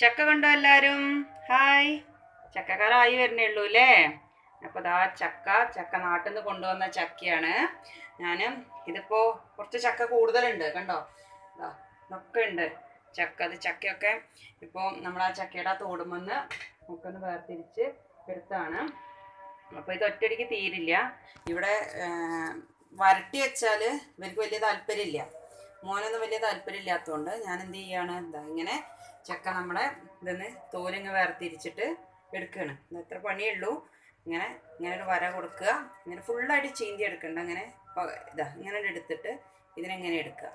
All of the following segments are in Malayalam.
ചക്ക കണ്ടോ എല്ലാരും? ഹായ്. ചക്കക്കാരായി വരുന്നേ ഉള്ളൂ അല്ലേ? അപ്പോൾ ദാ ചക്ക ചക്ക നാട്ടിൽ നിന്ന് കൊണ്ടുവന്ന ചക്കയാണ്. ഞാൻ ഇതിപ്പോൾ കുറച്ച് ചക്ക കൂടുതലുണ്ട് കണ്ടോ? ഒക്കെ ഉണ്ട്. ചക്ക അത് ചക്കയൊക്കെ ഇപ്പോൾ നമ്മൾ ആ ചക്കയുടെ ആ തോടുമെന്ന് ഒക്കെ ഒന്ന് വേർതിരിച്ച് എടുത്താണ്. അപ്പോൾ ഇത് ഒറ്റയടിക്ക് തീരില്ല. ഇവിടെ വരട്ടി വെച്ചാൽ ഇവർക്ക് വലിയ താല്പര്യമില്ല. മോനൊന്നും വലിയ താല്പര്യമില്ലാത്തതുകൊണ്ട് ഞാൻ എന്ത് ചെയ്യാണ് എന്താ ഇങ്ങനെ ചക്ക നമ്മളെ ഇതൊന്ന് തോലിങ്ങ് വേർതിരിച്ചിട്ട് എടുക്കുകയാണ് എത്ര പണിയുള്ളൂ ഇങ്ങനെ ഇങ്ങനെ ഒരു വര കൊടുക്കുക. ഇങ്ങനെ ഫുള്ളായിട്ട് ചീന്തി എടുക്കണ്ട. അങ്ങനെ ഇതാ ഇങ്ങനെ എടുത്തിട്ട് ഇതിനെങ്ങനെ എടുക്കുക.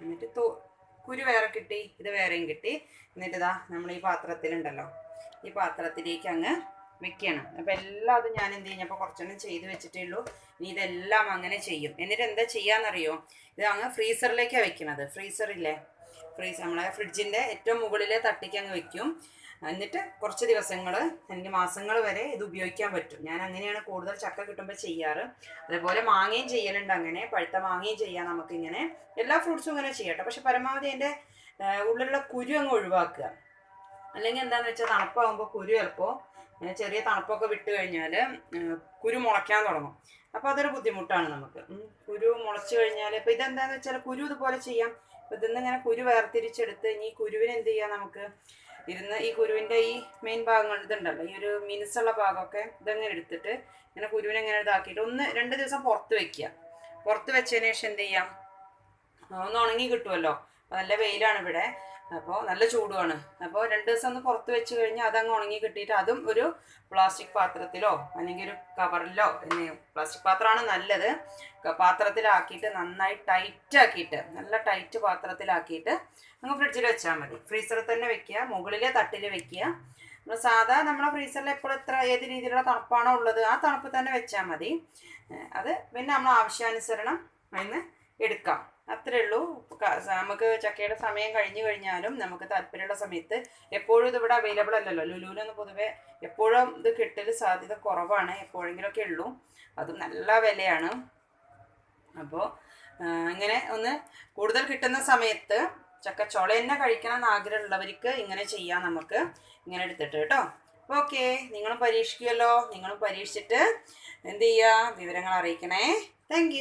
എന്നിട്ട് തോ കുരു വേറെ കിട്ടി ഇത് വേറെയും കിട്ടി. എന്നിട്ട് ഇതാ നമ്മൾ ഈ പാത്രത്തിലുണ്ടല്ലോ ഈ പാത്രത്തിലേക്ക് അങ്ങ് വെക്കണം. അപ്പം എല്ലാം അത് ഞാൻ എന്ത് കഴിഞ്ഞപ്പോൾ കുറച്ചെണ്ണം ചെയ്ത് വെച്ചിട്ടേ ഉള്ളൂ. ഇനി ഇതെല്ലാം അങ്ങനെ ചെയ്യും. എന്നിട്ട് എന്താ ചെയ്യാന്നറിയോ? ഇത് അങ്ങ് ഫ്രീസറിലേക്കാണ് വെക്കുന്നത് ഫ്രീസറില്ലേ ഫ്രീസർ നമ്മളെ ഫ്രിഡ്ജിന്റെ ഏറ്റവും മുകളിലെ തട്ടിക്ക് അങ്ങ് വെക്കും. എന്നിട്ട് കുറച്ച് ദിവസങ്ങൾ അല്ലെങ്കിൽ മാസങ്ങൾ വരെ ഇത് ഉപയോഗിക്കാൻ പറ്റും. ഞാൻ അങ്ങനെയാണ് കൂടുതൽ ചക്ക കിട്ടുമ്പോൾ ചെയ്യാറ്. അതേപോലെ മാങ്ങയും ചെയ്യലുണ്ട് അങ്ങനെ. പഴുത്ത മാങ്ങയും ചെയ്യാം നമുക്കിങ്ങനെ. എല്ലാ ഫ്രൂട്ട്സും ഇങ്ങനെ ചെയ്യട്ടെ പക്ഷെ പരമാവധി അതിന്റെ ഉള്ളിലുള്ള കുരു അങ്ങ് ഒഴിവാക്കുക. അല്ലെങ്കിൽ എന്താണെന്ന് വെച്ചാൽ തണുപ്പാകുമ്പോൾ കുരു ചിലപ്പോൾ ചെറിയ തണുപ്പൊക്കെ വിട്ട് കഴിഞ്ഞാൽ കുരു മുളയ്ക്കാൻ തുടങ്ങും. അപ്പോൾ അതൊരു ബുദ്ധിമുട്ടാണ് നമുക്ക്. കുരു മുളച്ച് കഴിഞ്ഞാൽ ഇപ്പോൾ ഇതെന്താണെന്ന് വെച്ചാൽ കുരു ഇതുപോലെ ചെയ്യാം. അപ്പോൾ ഇതിന്ന് ഇങ്ങനെ കുരു വേർതിരിച്ചെടുത്ത് ഇനി കുരുവിനെ എന്ത് ചെയ്യാം നമുക്ക്? ഇരുന്ന് ഈ കുരുവിന്റെ ഈ മെയിൻ ഭാഗങ്ങൾ ഇതുണ്ടല്ലോ ഈ ഒരു മിനുസുള്ള ഭാഗമൊക്കെ ഇതങ്ങനെ എടുത്തിട്ട് ഇങ്ങനെ കുരുവിനെ ഇങ്ങനെ ഇതാക്കിയിട്ട് ഒന്ന് രണ്ട് ദിവസം പുറത്ത് വെക്കുക. പുറത്ത് വെച്ചതിന് ശേഷം എന്ത് ചെയ്യാം? ഒന്ന് ഉണങ്ങി കിട്ടുമല്ലോ നല്ല വെയിലാണ് ഇവിടെ. അപ്പോൾ നല്ല ചൂടുമാണ് അപ്പോൾ രണ്ട് ദിവസം ഒന്ന് പുറത്ത് വെച്ച് കഴിഞ്ഞാൽ അതങ്ങ് ഉണങ്ങി കിട്ടിയിട്ട് അതും ഒരു പ്ലാസ്റ്റിക് പാത്രത്തിലോ അല്ലെങ്കിൽ ഒരു കവറിലോ പ്ലാസ്റ്റിക് പാത്രമാണ് നല്ലത്. പാത്രത്തിലാക്കിയിട്ട് നന്നായി ടൈറ്റ് ആക്കിയിട്ട് നല്ല ടൈറ്റ് പാത്രത്തിലാക്കിയിട്ട് അങ്ങ് ഫ്രിഡ്ജിൽ വെച്ചാൽ മതി. ഫ്രീസറിൽ തന്നെ വെക്കുക മുകളിലെ തട്ടിൽ വെക്കുക. നമ്മൾ സാധാ നമ്മളെ ഫ്രീസറിൽ എപ്പോഴും എത്ര ഏത് രീതിയിലുള്ള തണുപ്പാണോ ഉള്ളത് ആ തണുപ്പ് തന്നെ വെച്ചാൽ മതി. അത് പിന്നെ നമ്മൾ ആവശ്യാനുസരണം അതിന് എടുക്കാം. അത്രേ ഉള്ളൂ. നമുക്ക് ചക്കയുടെ സമയം കഴിഞ്ഞു കഴിഞ്ഞാലും നമുക്ക് താല്പര്യമുള്ള സമയത്ത് എപ്പോഴും ഇത് ഇവിടെ അവൈലബിൾ അല്ലല്ലോ. ലുലുവിലൊന്നും പൊതുവെ എപ്പോഴും ഇത് കിട്ടൽ സാധ്യത കുറവാണ്. എപ്പോഴെങ്കിലുമൊക്കെ ഉള്ളൂ. അതും നല്ല വിലയാണ്. അപ്പോൾ ഇങ്ങനെ ഒന്ന് കൂടുതൽ കിട്ടുന്ന സമയത്ത് ചക്കച്ചോള തന്നെ കഴിക്കണം എന്ന് ആഗ്രഹമുള്ളവർക്ക് ഇങ്ങനെ ചെയ്യാം നമുക്ക്. ഇങ്ങനെ എടുത്തിട്ട് കേട്ടോ. ഓക്കെ. നിങ്ങളും പരീക്ഷിക്കുമല്ലോ നിങ്ങളും പരീക്ഷിച്ചിട്ട് എന്ത് ചെയ്യുക? വിവരങ്ങൾ അറിയിക്കണേ. താങ്ക്